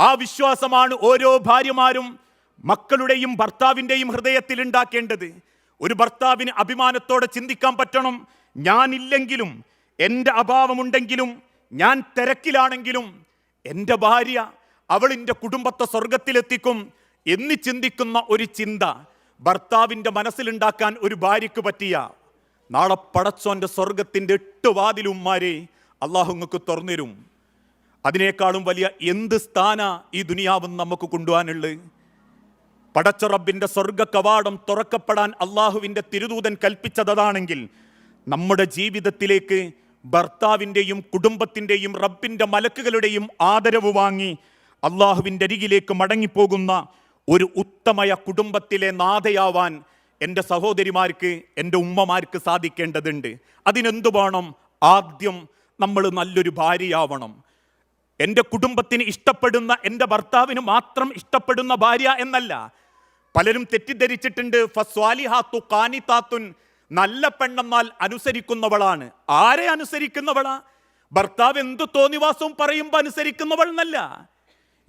ആ വിശ്വാസമാണ് ഓരോ ഭാര്യമാരും മക്കളുടെയും ഭർത്താവിന്റെയും ഹൃദയത്തിൽ ഉണ്ടാക്കേണ്ടത്. ഒരു ഭർത്താവിന് അഭിമാനത്തോടെ ചിന്തിക്കാൻ പറ്റണം. ഞാനില്ലെങ്കിലും എന്റെ അഭാവമുണ്ടെങ്കിലും ഞാൻ തിരക്കിലാണെങ്കിലും എന്റെ ഭാര്യ അവളിന്റെ കുടുംബത്തെ സ്വർഗത്തിലെത്തിക്കും എന്ന് ചിന്തിക്കുന്ന ഒരു ചിന്ത ഭർത്താവിന്റെ മനസ്സിലുണ്ടാക്കാൻ ഒരു ഭാര്യയ്ക്ക് പറ്റിയ. നാളെ പടച്ചോന്റെ സ്വർഗത്തിന്റെ എട്ട് വാതിലുമാരെ അള്ളാഹു നിങ്ങൾക്ക് തുറന്നിരും. അതിനേക്കാളും വലിയ എന്ത് സ്ഥാന ഈ ദുനിയാവും നമുക്ക് കൊണ്ടുപോകാനുള്ളത്? പടച്ച സ്വർഗ കവാടം തുറക്കപ്പെടാൻ അള്ളാഹുവിന്റെ തിരുദൂതൻ കൽപ്പിച്ചതാണെങ്കിൽ നമ്മുടെ ജീവിതത്തിലേക്ക് ഭർത്താവിന്റെയും കുടുംബത്തിന്റെയും റബ്ബിന്റെ മലക്കുകളുടെയും ആദരവ് വാങ്ങി അള്ളാഹുവിന്റെ അരികിലേക്ക് മടങ്ങിപ്പോകുന്ന ഒരു ഉത്തമയ കുടുംബത്തിലെ നാഥയാവാൻ എന്റെ സഹോദരിമാർക്ക് എന്റെ ഉമ്മമാർക്ക് സാധിക്കേണ്ടതുണ്ട്. അതിനെന്തു വേണം? ആദ്യം നമ്മൾ നല്ലൊരു ഭാര്യയാവണം. എന്റെ കുടുംബത്തിന് ഇഷ്ടപ്പെടുന്ന എന്റെ ഭർത്താവിന് മാത്രം ഇഷ്ടപ്പെടുന്ന ഭാര്യ എന്നല്ല. പലരും തെറ്റിദ്ധരിച്ചിട്ടുണ്ട് ഫസ്വാലിഹാത്തു കാനിത്താത്തുൻ നല്ല പെണ്ണെന്നാൽ അനുസരിക്കുന്നവളാണ്. ആരെ അനുസരിക്കുന്നവളാ? ഭർത്താവ് എന്തു തോന്നിവാസവും പറയുമ്പോൾ അനുസരിക്കുന്നവൾ എന്നല്ല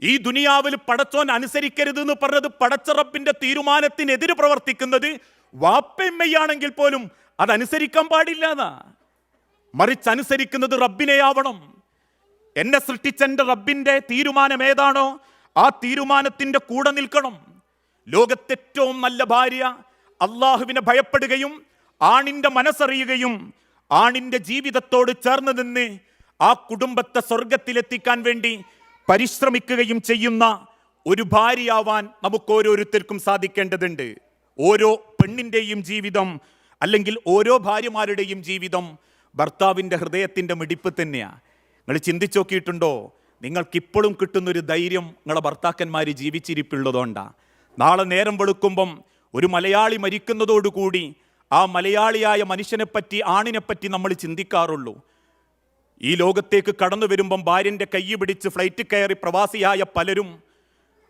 ഈ ദുനിയാവിൽ പടച്ചോൻ അനുസരിക്കരുത് എന്ന് പറഞ്ഞത് പടച്ചറപ്പിന്റെ തീരുമാനത്തിനെതിരെ പ്രവർത്തിക്കുന്നത് വാപ്പയമ്മയാണെങ്കിൽ പോലും അതനുസരിക്കാൻ അനുസരിക്കാൻ പാടില്ല എന്നാ മറിച്ച് അനുസരിക്കുന്നത് റബ്ബിനെയാവണം. എന്നെ സൃഷ്ടിച്ച എന്റെ റബ്ബിന്റെ തീരുമാനം ഏതാണോ ആ തീരുമാനത്തിന്റെ കൂടെ നിൽക്കണം. ലോകത്തേറ്റവും നല്ല ഭാര്യ അള്ളാഹുവിനെ ഭയപ്പെടുകയും ആണിന്റെ മനസ്സറിയുകയും ആണിന്റെ ജീവിതത്തോട് ചേർന്ന് നിന്ന് ആ കുടുംബത്തെ സ്വർഗത്തിലെത്തിക്കാൻ വേണ്ടി പരിശ്രമിക്കുകയും ചെയ്യുന്ന ഒരു ഭാര്യയാവാൻ നമുക്ക് ഓരോരുത്തർക്കും സാധിക്കേണ്ടതുണ്ട്. ഓരോ പെണ്ണിന്റെയും ജീവിതം അല്ലെങ്കിൽ ഓരോ ഭാര്യമാരുടെയും ജീവിതം ഭർത്താവിന്റെ ഹൃദയത്തിന്റെ മിടിപ്പ് തന്നെയാണ് നിങ്ങൾ ചിന്തിച്ചു നോക്കിയിട്ടുണ്ടോ? നിങ്ങൾക്കിപ്പോഴും കിട്ടുന്നൊരു ധൈര്യം നിങ്ങളെ ഭർത്താക്കന്മാർ ജീവിച്ചിരിപ്പുള്ളതുകൊണ്ടാണ് നാളെ നേരം വെളുക്കുമ്പം ഒരു മലയാളി മരിക്കുന്നതോടുകൂടി ആ മലയാളിയായ മനുഷ്യനെപ്പറ്റി ആണിനെപ്പറ്റി നമ്മൾ ചിന്തിക്കാറുള്ളൂ. ഈ ലോകത്തേക്ക് കടന്നു വരുമ്പം ഭാര്യന്റെ കൈ പിടിച്ച് ഫ്ലൈറ്റ് കയറി പ്രവാസിയായ പലരും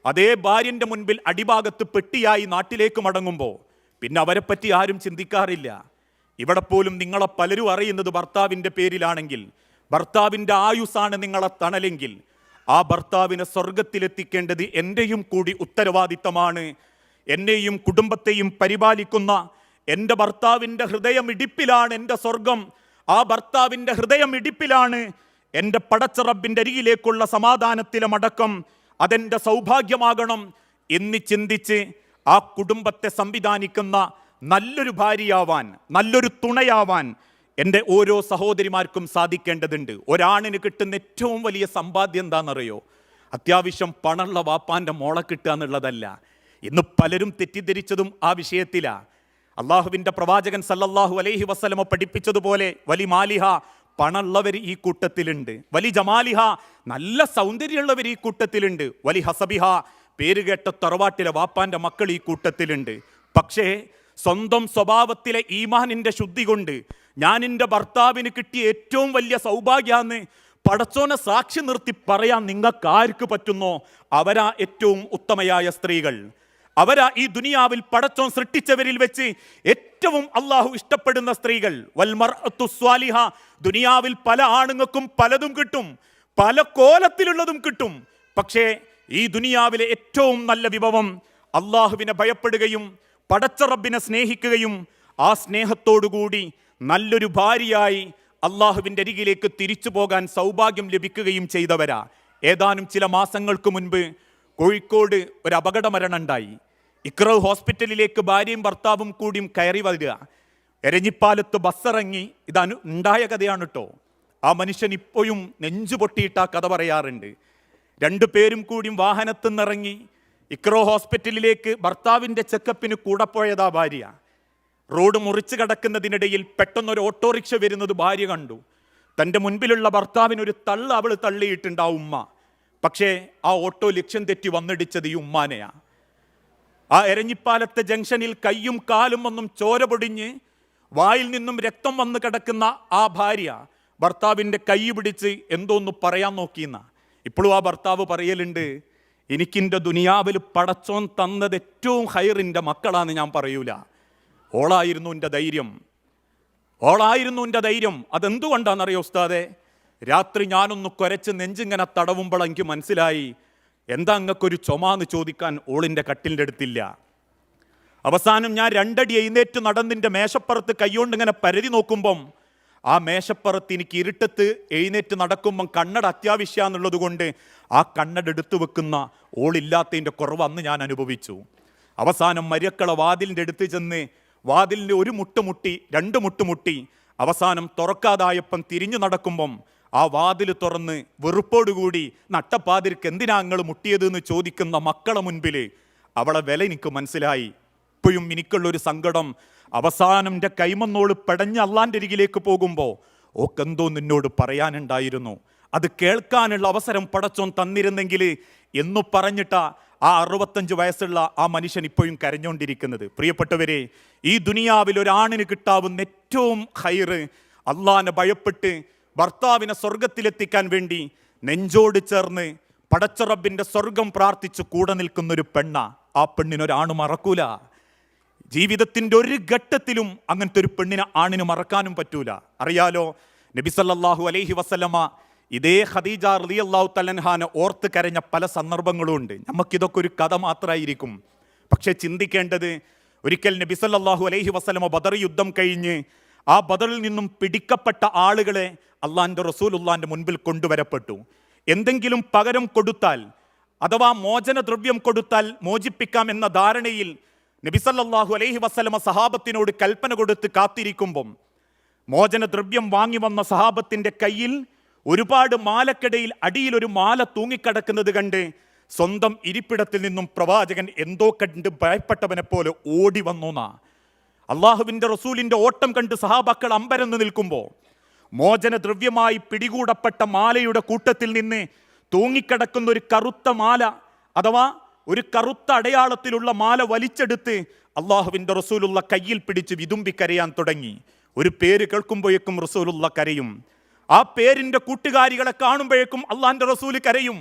അതേ ഭാര്യന്റെ മുൻപിൽ അടിഭാഗത്ത് പെട്ടിയായി നാട്ടിലേക്ക് മടങ്ങുമ്പോൾ പിന്നെ അവരെപ്പറ്റി ആരും ചിന്തിക്കാറില്ല. ഇവിടെ പോലും നിങ്ങളെ പലരും അറിയുന്നത് ഭർത്താവിന്റെ പേരിലാണെങ്കിൽ ഭർത്താവിന്റെ ആയുസാണ് നിങ്ങളെ തണലെങ്കിൽ ആ ഭർത്താവിനെ സ്വർഗത്തിലെത്തിക്കേണ്ടത് എന്റെയും കൂടി ഉത്തരവാദിത്തമാണ്. എന്നെയും കുടുംബത്തെയും പരിപാലിക്കുന്ന എന്റെ ഭർത്താവിന്റെ ഹൃദയം ഇടിപ്പിലാണ് എന്റെ സ്വർഗം ആ ഭർത്താവിന്റെ ഹൃദയം ഇടിപ്പിലാണ് എന്റെ പടച്ചറബിന്റെ അരികിലേക്കുള്ള സമാധാനത്തിലെ മടക്കം. അതെന്റെ സൗഭാഗ്യമാകണം എന്ന് ചിന്തിച്ച് ആ കുടുംബത്തെ സംവിധാനിക്കുന്ന നല്ലൊരു ഭാര്യയാവാൻ നല്ലൊരു തുണയാവാൻ എന്റെ ഓരോ സഹോദരിമാർക്കും സാധിക്കേണ്ടതുണ്ട്. ഒരാണിന് കിട്ടുന്ന ഏറ്റവും വലിയ സമ്പാദ്യം എന്താണെന്നറിയോ? അത്യാവശ്യം പണമുള്ള വാപ്പാന്റെ മോളെ കിട്ടുക എന്നുള്ളതല്ല. ഇന്ന് പലരും തെറ്റിദ്ധരിച്ചതും ആ വിഷയത്തിലാണ് അള്ളാഹുവിന്റെ പ്രവാചകൻ സല്ലല്ലാഹു അലൈഹി വസ്ലമ പഠിപ്പിച്ചതുപോലെ വലി മാലിഹ പണമുള്ളവർ ഈ കൂട്ടത്തിലുണ്ട്. വലി ജമാലിഹ നല്ല സൗന്ദര്യമുള്ളവർ ഈ കൂട്ടത്തിലുണ്ട്. വലി ഹസബിഹ പേരുകേട്ട തറവാട്ടിലെ വാപ്പാന്റെ മക്കൾ ഈ കൂട്ടത്തിലുണ്ട്. പക്ഷേ സ്വന്തം സ്വഭാവത്തിലെ ഈമാനിന്റെ ശുദ്ധി കൊണ്ട് ഞാൻ എന്റെ ഭർത്താവിന് കിട്ടിയ ഏറ്റവും വലിയ സൗഭാഗ്യമാണ് പടച്ചോനെ സാക്ഷി നിർത്തി പറയാൻ നിങ്ങൾക്ക് ആർക്ക് പറ്റുന്നോ? അവരാ ഏറ്റവും ഉത്തമയായ സ്ത്രീകൾ. അവരാ ഈ ദുനിയാവിൽ പടച്ചോൻ സൃഷ്ടിച്ചവരിൽ വെച്ച് ഏറ്റവും അള്ളാഹു ഇഷ്ടപ്പെടുന്ന സ്ത്രീകൾ. വൽമർ സ്വാലിഹ. ദുനിയാവിൽ പല ആണുങ്ങൾക്കും പലതും കിട്ടും. പല കോലത്തിലുള്ളതും കിട്ടും. പക്ഷേ ഈ ദുനിയാവിലെ ഏറ്റവും നല്ല വിഭവം അള്ളാഹുവിനെ ഭയപ്പെടുകയും പടച്ചറബിനെ സ്നേഹിക്കുകയും ആ സ്നേഹത്തോടുകൂടി നല്ലൊരു ഭാര്യയായി അള്ളാഹുവിന്റെ അരികിലേക്ക് തിരിച്ചു പോകാൻ സൗഭാഗ്യം ലഭിക്കുകയും ചെയ്തവരാ. ഏതാനും ചില മാസങ്ങൾക്ക് മുൻപ് കോഴിക്കോട് ഒരു അപകടമരണം ഉണ്ടായി ഇക്രവ് ഹോസ്പിറ്റലിലേക്ക് ഭാര്യയും ഭർത്താവും കൂടിയും കയറി വരിക. എരഞ്ഞിപ്പാലത്ത് ബസ്സിറങ്ങി ഇതാണ് ഉണ്ടായ കഥയാണ് കേട്ടോ ആ മനുഷ്യൻ ഇപ്പോഴും നെഞ്ചു പൊട്ടിയിട്ട് ആ കഥ പറയാറുണ്ട്. രണ്ടു പേരും കൂടിയും വാഹനത്തിൽ നിന്നിറങ്ങി ഇക്രോ ഹോസ്പിറ്റലിലേക്ക് ഭർത്താവിന്റെ ചെക്കപ്പിന് കൂടെ പോയതാ ഭാര്യ. റോഡ് മുറിച്ച് കടക്കുന്നതിനിടയിൽ പെട്ടെന്നൊരു ഓട്ടോറിക്ഷ വരുന്നത് ഭാര്യ കണ്ടു. തന്റെ മുൻപിലുള്ള ഭർത്താവിനൊരു തള്ള് അവൾ തള്ളിയിട്ടുണ്ട് ആ ഉമ്മ. പക്ഷേ ആ ഓട്ടോ ലക്ഷ്യം തെറ്റി വന്നിടിച്ചത് ഈ ഉമ്മാനെയാ. ആ എരഞ്ഞിപ്പാലത്തെ ജംഗ്ഷനിൽ കയ്യും കാലും ഒന്നും ചോര പൊടിഞ്ഞ് വായിൽ നിന്നും രക്തം വന്ന് കിടക്കുന്ന ആ ഭാര്യ ഭർത്താവിന്റെ കൈ പിടിച്ച് എന്തോന്ന് പറയാൻ നോക്കിയെന്ന. ഇപ്പോഴും ആ ഭർത്താവ് പറയലുണ്ട് എനിക്കിന്റെ ദുനിയാവിൽ പടച്ചോൻ തന്നത് ഏറ്റവും ഹൈറിന്റെ മക്കളാന്ന് ഞാൻ പറയൂല. ഓളായിരുന്നു എന്റെ ധൈര്യം. ഓളായിരുന്നു എന്റെ ധൈര്യം. അതെന്തുകൊണ്ടാണെന്നറിയോ ഉസ്താദെ? രാത്രി ഞാനൊന്ന് കുരച്ച് നെഞ്ചിങ്ങനെ തടവുമ്പോൾ എനിക്ക് മനസ്സിലായി. എന്താ അങ്ങക്കൊരു ചുമാന്ന് ചോദിക്കാൻ ഓളിന്റെ കട്ടിലിന്റെ അടുത്തില്ല. അവസാനം ഞാൻ രണ്ടടി എഴുന്നേറ്റ് നടന്നിന്റെ മേശപ്പുറത്ത് കൈകൊണ്ട് ഇങ്ങനെ പരതി നോക്കുമ്പം ആ മേശപ്പുറത്ത് എനിക്ക് ഇരുട്ടത്ത് എഴുന്നേറ്റ് നടക്കുമ്പം കണ്ണട അത്യാവശ്യമാണെന്നുള്ളത് കൊണ്ട് ആ കണ്ണട എടുത്തു വെക്കുന്ന ഓളില്ലാത്തതിന്റെ കുറവ് അന്ന് ഞാൻ അനുഭവിച്ചു. അവസാനം മരിയക്കള വാതിലിന്റെ അടുത്ത് ചെന്ന് വാതിലിന്റെ ഒരു മുട്ട് മുട്ടി രണ്ട് മുട്ട് മുട്ടി അവസാനം തുറക്കാതായപ്പം തിരിഞ്ഞു നടക്കുമ്പം ആ വാതിൽ തുറന്ന് വെറുപ്പോടുകൂടി നട്ടപ്പാതിരിക്ക് എന്തിനാ നിങ്ങൾ മുട്ടിയത് എന്ന് ചോദിക്കുന്ന മക്കളെ മുൻപിൽ അവളെ വില എനിക്ക് മനസ്സിലായി. ഇപ്പോഴും എനിക്കുള്ളൊരു സങ്കടം. അവസാനം എന്റെ കൈമന്നോട് പെടഞ്ഞ അള്ളാന്റെ അരികിലേക്ക് പോകുമ്പോൾ ഓക്കെന്തോ നിന്നോട് പറയാനുണ്ടായിരുന്നു. അത് കേൾക്കാനുള്ള അവസരം പടച്ചോൻ തന്നിരുന്നെങ്കിൽ എന്നു പറഞ്ഞിട്ടാ ആ അറുപത്തഞ്ച് വയസ്സുള്ള ആ മനുഷ്യൻ ഇപ്പോഴും കരഞ്ഞുകൊണ്ടിരിക്കുന്നത് പ്രിയപ്പെട്ടവരെ ഈ ദുനിയാവിൽ ഒരാണിന് കിട്ടാവുന്ന ഏറ്റവും ഹൈറ് അള്ളാനെ ഭയപ്പെട്ട് ഭർത്താവിനെ സ്വർഗത്തിലെത്തിക്കാൻ വേണ്ടി നെഞ്ചോട് ചേർന്ന് പടച്ചുറബിന്റെ സ്വർഗം പ്രാർത്ഥിച്ച് കൂടെ നിൽക്കുന്നൊരു പെണ്ണ ആ പെണ്ണിനൊരാണ് മറക്കൂല. ജീവിതത്തിന്റെ ഒരു ഘട്ടത്തിലും അങ്ങനത്തെ ഒരു പെണ്ണിനെ ആണിന് മറക്കാനും പറ്റൂല. അറിയാലോ നബിസല്ലാഹു അലൈഹി വസല്ലമ ഇതേ ഖദീജ അള്ളാഹു തലൻഹാനെ ഓർത്ത് കരഞ്ഞ പല സന്ദർഭങ്ങളും ഉണ്ട്. നമുക്കിതൊക്കെ ഒരു കഥ മാത്രമായിരിക്കും. പക്ഷേ ചിന്തിക്കേണ്ടത് ഒരിക്കൽ നബി സല്ലല്ലാഹു അലൈഹി വസ്ലമ ബദർ യുദ്ധം കഴിഞ്ഞ് ആ ബദറിൽ നിന്നും പിടിക്കപ്പെട്ട ആളുകളെ അള്ളാന്റെ റസൂലുള്ളാന്റെ മുൻപിൽ കൊണ്ടുവരപ്പെട്ടു. എന്തെങ്കിലും പകരം കൊടുത്താൽ അഥവാ മോചനദ്രവ്യം കൊടുത്താൽ മോചിപ്പിക്കാം എന്ന ധാരണയിൽ നബിസല്ലാഹു അലൈഹി വസ്ലമ സഹാബത്തിനോട് കൽപ്പന കൊടുത്ത് കാത്തിരിക്കുമ്പം മോചനദ്രവ്യം വാങ്ങി വന്ന സഹാബത്തിന്റെ കയ്യിൽ ഒരുപാട് മാലക്കിടയിൽ അടിയിൽ ഒരു മാല തൂങ്ങിക്കിടക്കുന്നത് കണ്ട് സ്വന്തം ഇരിപ്പിടത്തിൽ നിന്നും പ്രവാചകൻ എന്തോ കണ്ട് ഭയപ്പെട്ടവനെ പോലെ ഓടി വന്നു അള്ളാഹുവിന്റെ റസൂലിന്റെ ഓട്ടം കണ്ട് സഹാബാക്കൾ അമ്പരന്ന് നിൽക്കുമ്പോൾ മോചനദ്രവ്യമായി പിടികൂടപ്പെട്ട മാലയുടെ കൂട്ടത്തിൽ നിന്ന് തൂങ്ങിക്കിടക്കുന്ന ഒരു കറുത്ത മാല അഥവാ ഒരു കറുത്ത അടയാളത്തിലുള്ള മാല വലിച്ചെടുത്ത് അള്ളാഹുവിന്റെ റസൂലുള്ള കയ്യിൽ പിടിച്ച് വിതുമ്പി കരയാൻ തുടങ്ങി. ഒരു പേര് കേൾക്കുമ്പോഴേക്കും റസൂലുള്ള കരയും. ആ പേരിന്റെ കൂട്ടുകാരികളെ കാണുമ്പോഴേക്കും അള്ളാഹിന്റെ റസൂൽ കരയും.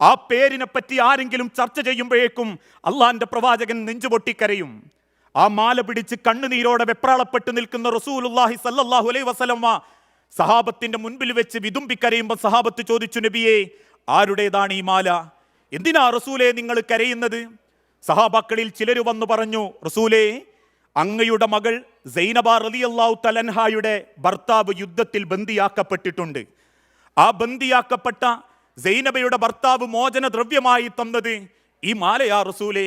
ആ പേരിനെ പറ്റി ആരെങ്കിലും ചർച്ച ചെയ്യുമ്പോഴേക്കും അള്ളാഹിന്റെ പ്രവാചകൻ നെഞ്ചുപൊട്ടി കരയും. ആ മാല പിടിച്ച് കണ്ണുനീരോടെ വെപ്രാളപ്പെട്ട് നിൽക്കുന്ന റസൂലുല്ലാഹി സല്ലാഹു അലൈ വസലമ്മ സഹാബത്തിന്റെ മുൻപിൽ വെച്ച് വിതുമ്പിക്കരയുമ്പോൾ സഹാബത്ത് ചോദിച്ചു നബിയെ ആരുടേതാണ് ഈ മാല? എന്തിനാ റസൂലെ നിങ്ങൾ കരയുന്നത്? സഹാബാക്കളിൽ ചിലർ വന്നു പറഞ്ഞു റസൂലേ അങ്ങയുടെ മകൾ സൈനബ റളിയല്ലാഹു തലൻഹായുടെ ഭർത്താവ് യുദ്ധത്തിൽ ബന്ദിയാക്കപ്പെട്ടിട്ടുണ്ട്. ആ ബന്ദിയാക്കപ്പെട്ട സൈനബയുടെ ഭർത്താവ് മോചന ദ്രവ്യമായി തന്നത് ഈ മാലയാ റസൂലേ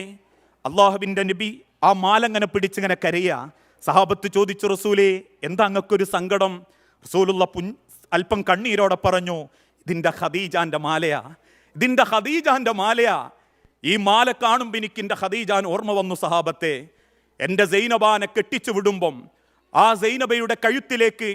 അള്ളാഹുവിന്റെ നബി ആ മാലങ്ങനെ പിടിച്ചിങ്ങനെ കരയുക സഹാബത്ത് ചോദിച്ചു റസൂലേ എന്താ അങ്ങക്കൊരു സങ്കടം? റസൂലുള്ള പുൻ അല്പം കണ്ണീരോടെ പറഞ്ഞു ഇതിന്റെ ഹദീജാന്റെ മാലയാ. ഇതിന്റെ ഹദീജാന്റെ മാലയാ. ഈ മാല കാണുമ്പോൾ എനിക്ക് എന്റെ ഖദീജാൻ ഓർമ്മ വന്നു സഹാബത്തെ. എന്റെ സൈനബാനെ കെട്ടിച്ചു വിടുമ്പം ആ സൈനബയുടെ കഴുത്തിലേക്ക്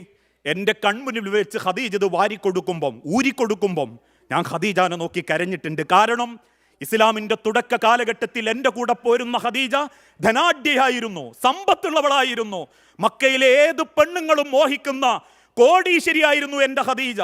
എന്റെ കൺമുന്നിൽ വെച്ച് ഖദീജ ഇത് വാരിക്കൊടുക്കുമ്പം ഊരിക്കൊടുക്കുമ്പം ഞാൻ ഖദീജാനെ നോക്കി കരഞ്ഞിട്ടുണ്ട്. കാരണം ഇസ്ലാമിന്റെ തുടക്ക കാലഘട്ടത്തിൽ എന്റെ കൂടെ പോരുന്ന ഖദീജ ധനാഢ്യയായിരുന്നു സമ്പത്തുള്ളവളായിരുന്നു. മക്കയിലെ ഏത് പെണ്ണുങ്ങളും മോഹിക്കുന്ന കോടീശ്വരിയായിരുന്നു എന്റെ ഖദീജ.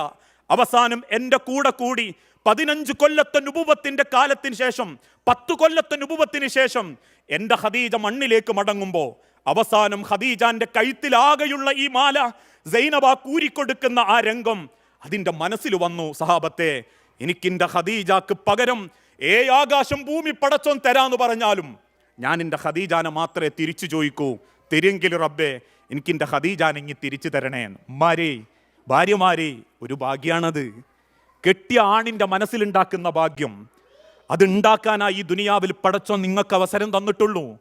അവസാനം എന്റെ കൂടെ കൂടി പതിനഞ്ച് കൊല്ലത്തെ നുപുവത്തിന്റെ കാലത്തിന് ശേഷം പത്തു കൊല്ലത്തെ നുപുവത്തിന് ശേഷം എന്റെ ഖദീജ മണ്ണിലേക്ക് മടങ്ങുമ്പോൾ അവസാനം ഖദീജാന്റെ കഴുത്തിലാകെയുള്ള ഈ മാല സൈനബ കൂരിക്കൊടുക്കുന്ന ആ രംഗം അതിന്റെ മനസ്സിൽ വന്നു സഹാബത്തെ എനിക്കിന്റെ ഖദീജാക്ക് പകരം ഏ ആകാശം ഭൂമി പടച്ചോൻ തരാന്ന് പറഞ്ഞാലും ഞാൻ എന്റെ ഖദീജാനെ മാത്രമേ തിരിച്ചു ചോദിക്കൂ. തിരിയെങ്കിൽ റബ്ബേ എനിക്കിന്റെ ഖദീജാനെ ഇങ്ങി തിരിച്ചു തരണേ ഉമ്മാരേ ഭാര്യമാരേ ഒരു ഭാഗ്യാണത്. കെട്ടിയ ആണിന്റെ മനസ്സിലുണ്ടാക്കുന്ന ഭാഗ്യം അതുണ്ടാക്കാനായി ഈ ദുനിയാവിൽ പടച്ചോ നിങ്ങൾക്ക് അവസരം തന്നിട്ടുള്ളൂ.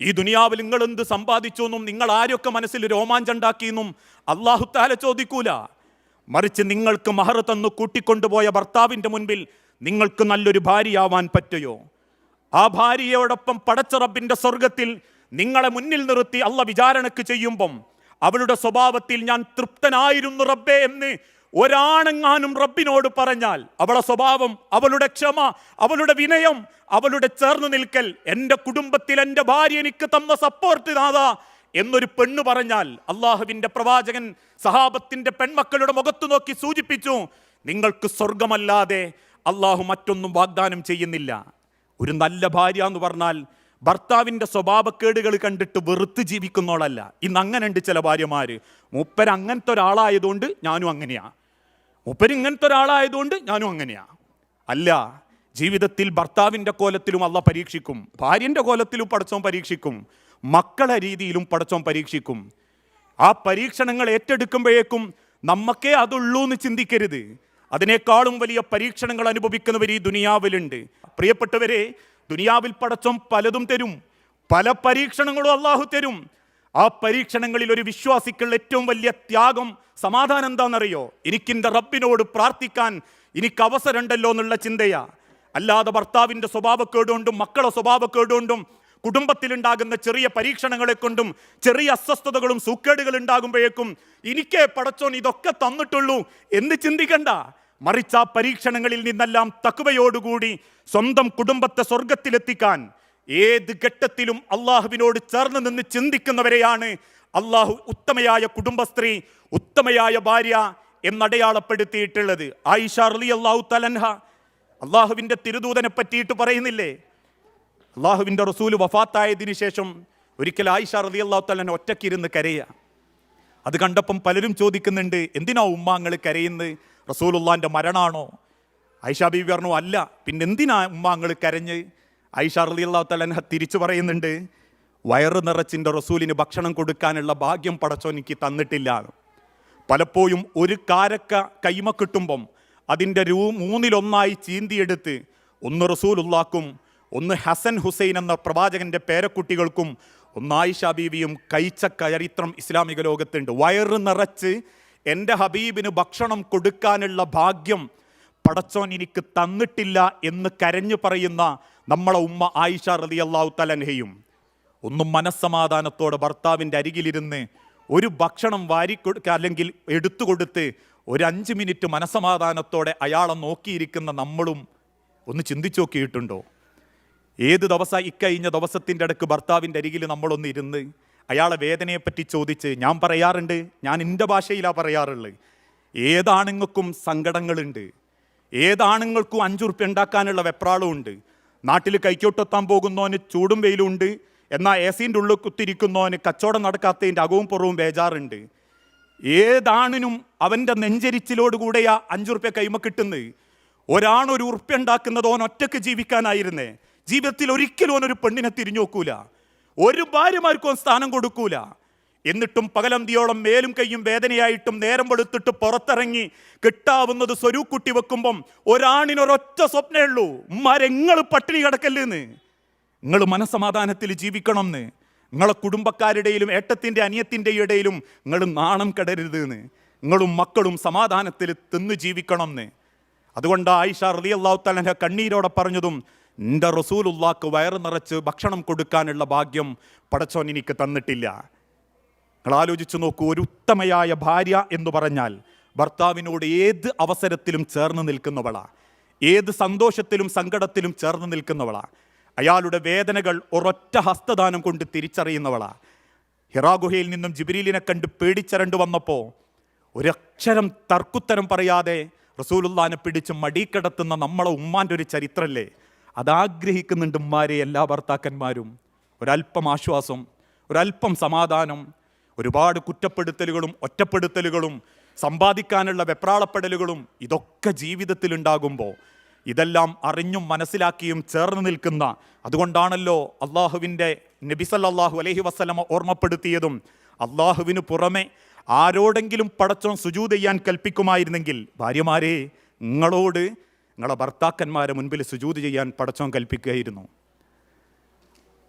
ഈ ദുനിയാവിൽ നിങ്ങൾ എന്ത് സമ്പാദിച്ചു എന്നും നിങ്ങൾ ആരൊക്കെ മനസ്സിൽ രോമാഞ്ചുണ്ടാക്കി എന്നും അള്ളാഹുത്താല ചോദിക്കൂല. മറിച്ച് നിങ്ങൾക്ക് മഹർ തന്നു കൂട്ടിക്കൊണ്ടുപോയ ഭർത്താവിന്റെ മുൻപിൽ നിങ്ങൾക്ക് നല്ലൊരു ഭാര്യയാവാൻ പറ്റുമോ? ആ ഭാര്യയോടൊപ്പം പടച്ചറബിന്റെ സ്വർഗത്തിൽ നിങ്ങളെ മുന്നിൽ നിർത്തി അള്ള വിചാരണക്ക് ചെയ്യുമ്പം അവളുടെ സ്വഭാവത്തിൽ ഞാൻ തൃപ്തനായിരുന്നു റബ്ബേ എന്ന് ഒരാണെങ്ങാനും റബ്ബിനോട് പറഞ്ഞാൽ അവളെ സ്വഭാവം അവളുടെ ക്ഷമ അവളുടെ വിനയം അവളുടെ ചേർന്ന് നിൽക്കൽ എന്റെ കുടുംബത്തിൽ എന്റെ ഭാര്യ എനിക്ക് തന്ന സപ്പോർട്ട് നാഥാ എന്നൊരു പെണ്ണ് പറഞ്ഞാൽ അള്ളാഹുവിന്റെ പ്രവാചകൻ സഹാബത്തിന്റെ പെൺമക്കളുടെ മുഖത്ത് നോക്കി സൂചിപ്പിച്ചു നിങ്ങൾക്ക് സ്വർഗമല്ലാതെ അള്ളാഹു മറ്റൊന്നും വാഗ്ദാനം ചെയ്യുന്നില്ല. ഒരു നല്ല ഭാര്യ എന്ന് പറഞ്ഞാൽ ഭർത്താവിന്റെ സ്വഭാവക്കേടുകൾ കണ്ടിട്ട് വെറുത്ത് ജീവിക്കുന്നോളല്ല ഇന്ന് അങ്ങനെ ഉണ്ട് ചില ഭാര്യമാർ മൂപ്പർ അങ്ങനത്തെ ഒരാളായതുകൊണ്ട് ഞാനും അങ്ങനെയാ. മൂപ്പര് ഇങ്ങനത്തെ ഒരാളായതുകൊണ്ട് ഞാനും അങ്ങനെയാ. അല്ല ജീവിതത്തിൽ ഭർത്താവിന്റെ കോലത്തിലും അല്ല പരീക്ഷിക്കും ഭാര്യന്റെ കോലത്തിലും പടച്ചോൻ പരീക്ഷിക്കും മക്കളെ രീതിയിലും പടച്ചോൻ പരീക്ഷിക്കും. ആ പരീക്ഷണങ്ങൾ ഏറ്റെടുക്കുമ്പോഴേക്കും നമ്മക്കേ അതുള്ളൂ എന്ന് ചിന്തിക്കരുത്. അതിനേക്കാളും വലിയ പരീക്ഷണങ്ങൾ അനുഭവിക്കുന്നവർ ഈ ദുനിയാവിലുണ്ട്. പ്രിയപ്പെട്ടവരെ ദുനിയാവിൽ പടച്ചോൻ പലതും തരും. പല പരീക്ഷണങ്ങളും അള്ളാഹു തരും. ആ പരീക്ഷണങ്ങളിൽ ഒരു വിശ്വാസിക്കുള്ള ഏറ്റവും വലിയ ത്യാഗം സമാധാനം എന്താണെന്നറിയോ? എനിക്കിന്റെ റബ്ബിനോട് പ്രാർത്ഥിക്കാൻ എനിക്ക് അവസരമുണ്ടല്ലോ എന്നുള്ള ചിന്തയാ. അല്ലാതെ ഭർത്താവിന്റെ സ്വഭാവക്കേടുകൊണ്ടും മക്കളെ സ്വഭാവക്കേടുകൊണ്ടും കുടുംബത്തിലുണ്ടാകുന്ന ചെറിയ പരീക്ഷണങ്ങളെ കൊണ്ടും ചെറിയ അസ്വസ്ഥതകളും സൂക്കേടുകൾ ഉണ്ടാകുമ്പോഴേക്കും എനിക്കേ പടച്ചോൻ ഇതൊക്കെ തന്നിട്ടുള്ളൂ എന്ന് ചിന്തിക്കണ്ട. മറിച്ച് ആ പരീക്ഷണങ്ങളിൽ നിന്നെല്ലാം തക്കുവയോടുകൂടി സ്വന്തം കുടുംബത്തെ സ്വർഗത്തിലെത്തിക്കാൻ ഏത് ഘട്ടത്തിലും അള്ളാഹുവിനോട് ചേർന്ന് നിന്ന് ചിന്തിക്കുന്നവരെയാണ് അള്ളാഹു ഉത്തമയായ കുടുംബസ്ത്രീ ഉത്തമയായ ഭാര്യ എന്നടയാളപ്പെടുത്തിയിട്ടുള്ളത്. ആയിഷ റലി അള്ളാഹു തലൻഹ അള്ളാഹുവിന്റെ തിരുദൂതനെ പറ്റിയിട്ട് പറയുന്നില്ലേ? അള്ളാഹുവിന്റെ റസൂൽ വഫാത്തായതിനു ശേഷം ഒരിക്കൽ ആയിഷ അലി അള്ളാഹു തലൻ ഒറ്റക്കിരുന്ന് കരയുക അത് കണ്ടപ്പം പലരും ചോദിക്കുന്നുണ്ട് എന്തിനാ ഉമ്മാങ്ങൾ കരയുന്നത്? റസൂലുള്ളാന്റെ മരണാണോ? ആയിഷ ബീബി പറഞ്ഞു അല്ല പിന്നെന്തിനാ ഉമ്മാങ്ങൾ കരഞ്ഞ്? ഐഷ റലി അള്ളാഹു തിരിച്ചു പറയുന്നുണ്ട് വയറ് നിറച്ചിന്റെ റസൂലിന് ഭക്ഷണം കൊടുക്കാനുള്ള ഭാഗ്യം പടച്ചോ എനിക്ക് തന്നിട്ടില്ല. പലപ്പോഴും ഒരു കാരക്ക കൈമ കിട്ടുമ്പം അതിന്റെ രൂ മൂന്നിലൊന്നായി ചീന്തിയെടുത്ത് ഒന്ന് റസൂലുള്ളാക്കും ഒന്ന് ഹസൻ ഹുസൈൻ എന്ന പ്രവാചകന്റെ പേരക്കുട്ടികൾക്കും ഒന്നായിഷ ബീവിയും കൈച്ച ചരിത്രം ഇസ്ലാമിക ലോകത്തുണ്ട്. വയറ് നിറച്ച് എന്റെ ഹബീബിന് ഭക്ഷണം കൊടുക്കാനുള്ള ഭാഗ്യം പടച്ചോൻ എനിക്ക് തന്നിട്ടില്ല എന്ന് കരഞ്ഞു പറയുന്ന നമ്മളെ ഉമ്മ ആയിഷ റതി അള്ളാഹു തലൻഹയും ഒന്നും മനസ്സമാധാനത്തോടെ ഭർത്താവിന്റെ അരികിലിരുന്ന് ഒരു ഭക്ഷണം വാരിക്കൊടുക്കുക അല്ലെങ്കിൽ എടുത്തു കൊടുത്ത് ഒരു അഞ്ച് മിനിറ്റ് മനസ്സമാധാനത്തോടെ അയാളെ നോക്കിയിരിക്കുന്ന നമ്മളും ഒന്ന് ചിന്തിച്ചു നോക്കിയിട്ടുണ്ടോ? ഏത് ദിവസം ഇക്കഴിഞ്ഞ ദിവസത്തിന്റെ അടുക്ക് ഭർത്താവിന്റെ അരികിൽ നമ്മളൊന്ന് ഇരുന്ന് അയാളെ വേദനയെപ്പറ്റി ചോദിച്ച് ഞാൻ പറയാറുണ്ട് ഞാൻ എന്റെ ഭാഷയിലാണ് പറയാറുള്ളത് ഏതാണുങ്ങൾക്കും സങ്കടങ്ങളുണ്ട് ഏതാണുങ്ങൾക്കും അഞ്ചുറുപ്യ ഉണ്ടാക്കാനുള്ള വെപ്രാളമുണ്ട് നാട്ടിൽ കൈക്കോട്ടെത്താൻ പോകുന്നവന് ചൂടും വെയിലുണ്ട്. എന്നാൽ എ സീന്റെ ഉള്ളിൽ കുത്തിരിക്കുന്നവന് കച്ചവടം നടക്കാത്തതിന്റെ അകവും പുറവും ബേജാറുണ്ട്. ഏതാണിനും അവന്റെ നെഞ്ചരിച്ചിലോടുകൂടെയാ അഞ്ചുറുപ്യ കൈമ കിട്ടുന്നത്. ഒരാണൊരു ഒരു ഉറുപ്പ്യ ഉണ്ടാക്കുന്നത് ഓൻ ഒറ്റയ്ക്ക് ജീവിക്കാനായിരുന്നേ. ജീവിതത്തിൽ ഒരിക്കലും ഓനൊരു പെണ്ണിനെ തിരിഞ്ഞു നോക്കൂല. ഒരു ഭാര്യമാർക്കും സ്ഥാനം കൊടുക്കൂല. എന്നിട്ടും പകലന്തിയോളം മേലും കൈയും വേദനയായിട്ടും നേരം വെളുത്തിട്ട് പുറത്തിറങ്ങി കിട്ടാവുന്നത് സ്വരൂക്കുട്ടി വെക്കുമ്പം ഒരാണിനൊരൊറ്റ സ്വപ്നേ ഉള്ളൂ. ഉമ്മാരെങ്ങൾ പട്ടിണി കിടക്കല്ലേന്ന്? നിങ്ങൾ മനസമാധാനത്തിൽ ജീവിക്കണം എന്ന് നിങ്ങളെ കുടുംബക്കാരുടെയിലും ഏട്ടത്തിന്റെ അനിയത്തിന്റെ ഇടയിലും നിങ്ങൾ നാണം കെടരുത് എന്ന് നിങ്ങളും മക്കളും സമാധാനത്തിൽ തിന്ന് ജീവിക്കണം എന്ന് അതുകൊണ്ട് ആയിഷ റലി അള്ളാഹു തലഹ കണ്ണീരോടെ പറഞ്ഞതും എന്റെ റസൂലുള്ളാക്ക് വയറ് നിറച്ച് ഭക്ഷണം കൊടുക്കാനുള്ള ഭാഗ്യം പടച്ചോൻ എനിക്ക് തന്നിട്ടില്ല. നിങ്ങൾ ആലോചിച്ച് നോക്കൂ ഒരു ഉത്തമയായ ഭാര്യ എന്ന് പറഞ്ഞാൽ ഭർത്താവിനോട് ഏത് അവസരത്തിലും ചേർന്ന് നിൽക്കുന്നവളാ. ഏത് സന്തോഷത്തിലും സങ്കടത്തിലും ചേർന്ന് നിൽക്കുന്നവളാ. അയാളുടെ വേദനകൾ ഒരൊറ്റ ഹസ്തദാനം കൊണ്ട് തിരിച്ചറിയുന്നവളാ. ഹിറാഗുഹയിൽ നിന്നും ജിബിരീലിനെ കണ്ട് പേടിച്ചരണ്ടു വന്നപ്പോൾ ഒരക്ഷരം തർക്കുത്തരം പറയാതെ റസൂലുല്ലാനെ പിടിച്ച് മടിക്കിടത്തുന്ന നമ്മളെ ഉമ്മാന്റെ ഒരു ചരിത്രമല്ലേ അതാഗ്രഹിക്കുന്നുണ്ട് ഉമ്മാരെ എല്ലാ ഭർത്താക്കന്മാരും. ഒരല്പം ആശ്വാസം ഒരല്പം സമാധാനം ഒരുപാട് കുറ്റപ്പെടുത്തലുകളും ഒറ്റപ്പെടുത്തലുകളും സമ്പാദിക്കാനുള്ള വെപ്രാളപ്പെടലുകളും ഇതൊക്കെ ജീവിതത്തിൽ ഉണ്ടാകുമ്പോൾ ഇതെല്ലാം അറിഞ്ഞും മനസ്സിലാക്കിയും ചേർന്ന് നിൽക്കുന്ന അതുകൊണ്ടാണല്ലോ അള്ളാഹുവിന്റെ നബിസല്ലാഹു അലഹി വസ്ലമ ഓർമ്മപ്പെടുത്തിയതും അള്ളാഹുവിന് പുറമെ ആരോടെങ്കിലും പടച്ചോൻ സുജൂത് ചെയ്യാൻ കൽപ്പിക്കുമായിരുന്നെങ്കിൽ ഭാര്യമാരെ നിങ്ങളോട് നിങ്ങളെ ഭർത്താക്കന്മാരെ മുൻപിൽ സുജൂത് ചെയ്യാൻ പടച്ചോൻ കൽപ്പിക്കുകയായിരുന്നു.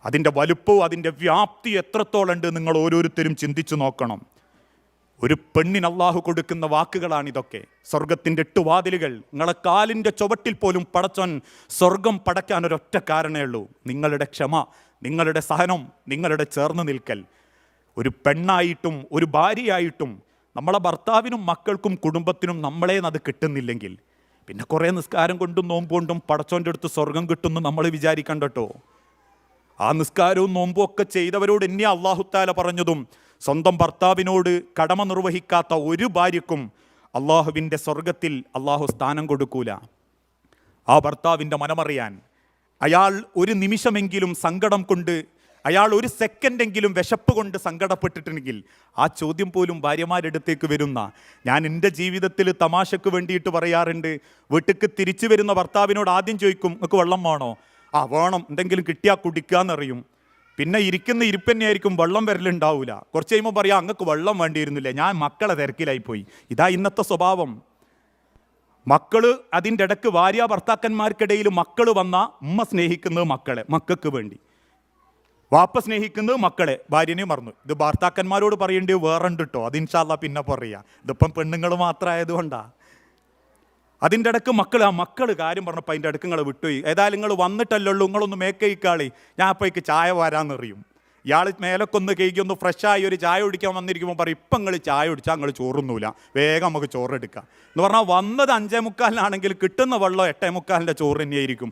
അതിന്റെ വലുപ്പവും അതിന്റെ വ്യാപ്തി എത്രത്തോളം ഉണ്ട് നിങ്ങൾ ഓരോരുത്തരും ചിന്തിച്ചു നോക്കണം. ഒരു പെണ്ണിന് അള്ളാഹു കൊടുക്കുന്ന വാക്കുകളാണ് ഇതൊക്കെ സ്വർഗത്തിന്റെ എട്ട് വാതിലുകൾ നിങ്ങളെ കാലിന്റെ ചുവട്ടിൽ പോലും പടച്ചോൻ സ്വർഗം പടയ്ക്കാൻ ഒരൊറ്റ കാരണമേ ഉള്ളൂ. നിങ്ങളുടെ ക്ഷമ നിങ്ങളുടെ സഹനം നിങ്ങളുടെ ചേർന്ന് നിൽക്കൽ. ഒരു പെണ്ണായിട്ടും ഒരു ഭാര്യയായിട്ടും നമ്മളെ ഭർത്താവിനും മക്കൾക്കും കുടുംബത്തിനും നമ്മളെ അത് കിട്ടുന്നില്ലെങ്കിൽ പിന്നെ കുറേ നിസ്കാരം കൊണ്ടും നോമ്പുകൊണ്ടും പടച്ചോന്റെ അടുത്ത് സ്വർഗം കിട്ടുമെന്ന് നമ്മൾ വിചാരിക്കണ്ടട്ടോ. ആ നിസ്കാരവും നോമ്പും ഒക്കെ ചെയ്തവരോട് എന്നെ അള്ളാഹുത്താല പറഞ്ഞതും സ്വന്തം ഭർത്താവിനോട് കടമ നിർവഹിക്കാത്ത ഒരു ഭാര്യക്കും അള്ളാഹുവിന്റെ സ്വർഗത്തിൽ അള്ളാഹു സ്ഥാനം കൊടുക്കൂല. ആ ഭർത്താവിന്റെ മനമറിയാൻ അയാൾ ഒരു നിമിഷമെങ്കിലും സങ്കടം കൊണ്ട് അയാൾ ഒരു സെക്കൻഡെങ്കിലും വിശപ്പ് കൊണ്ട് സങ്കടപ്പെട്ടിട്ടുണ്ടെങ്കിൽ ആ ചോദ്യം പോലും ഭാര്യമാരടുത്തേക്ക് വരുന്ന ഞാൻ എന്റെ ജീവിതത്തിൽ തമാശക്ക് വേണ്ടിയിട്ട് പറയാറുണ്ട് വീട്ടിക്ക് തിരിച്ചു വരുന്ന ഭർത്താവിനോട് ആദ്യം ചോദിക്കും നിങ്ങൾക്ക് വെള്ളം വേണോ? ആ വേണം എന്തെങ്കിലും കിട്ടിയാൽ കുടിക്കാന്നറിയും. പിന്നെ ഇരിക്കുന്ന ഇരിപ്പ് തന്നെയായിരിക്കും വെള്ളം വരലുണ്ടാവില്ല കുറച്ച് കഴിയുമ്പോൾ പറയാം അങ്ങക്ക് വെള്ളം വേണ്ടിയിരുന്നില്ല ഞാൻ മക്കളെ തിരക്കിലായിപ്പോയി. ഇതാ ഇന്നത്തെ സ്വഭാവം. മക്കൾ അതിന്റെ ഇടയ്ക്ക് ഭാര്യ ഭർത്താക്കന്മാർക്കിടയിൽ മക്കൾ വന്ന ഉമ്മ സ്നേഹിക്കുന്നത് മക്കളെ മക്കൾക്ക് വേണ്ടി. വാപ്പ സ്നേഹിക്കുന്നത് മക്കളെ ഭാര്യനെ മറന്നു. ഇത് ഭർത്താക്കന്മാരോട് പറയേണ്ടി വേറുണ്ട് കേട്ടോ അത് പിന്നെ പറയുക ഇതിപ്പം പെണ്ണുങ്ങൾ മാത്രമായതുകൊണ്ടാ അതിന്റെ ഇടയ്ക്ക് മക്കൾ ആ മക്കൾ കാര്യം പറഞ്ഞപ്പോൾ അതിന്റെ ഇടയ്ക്ക് നിങ്ങൾ വിട്ടുപോയി ഏതായാലും നിങ്ങൾ വന്നിട്ടല്ലോ നിങ്ങളൊന്ന് മേക്കയിക്കാളി ഞാൻ അപ്പോഴേക്ക് ചായ വരാമെന്നറിയും ഇയാൾ മേലൊക്കൊന്ന് കേക്ക് ഒന്ന് ഫ്രഷായി ഒരു ചായ കുടിക്കാൻ വന്നിരിക്കുമ്പോൾ പറയും ഇപ്പം നിങ്ങൾ ചായ കുടിച്ചാൽ നിങ്ങൾ ചോറൊന്നുമില്ല വേഗം നമുക്ക് ചോറെടുക്കാം. എന്ന് പറഞ്ഞാൽ വന്നത് അഞ്ചേ മുക്കാലിനാണെങ്കിൽ കിട്ടുന്ന വെള്ളം എട്ടേ മുക്കാലിന്റെ ചോറ് തന്നെയായിരിക്കും.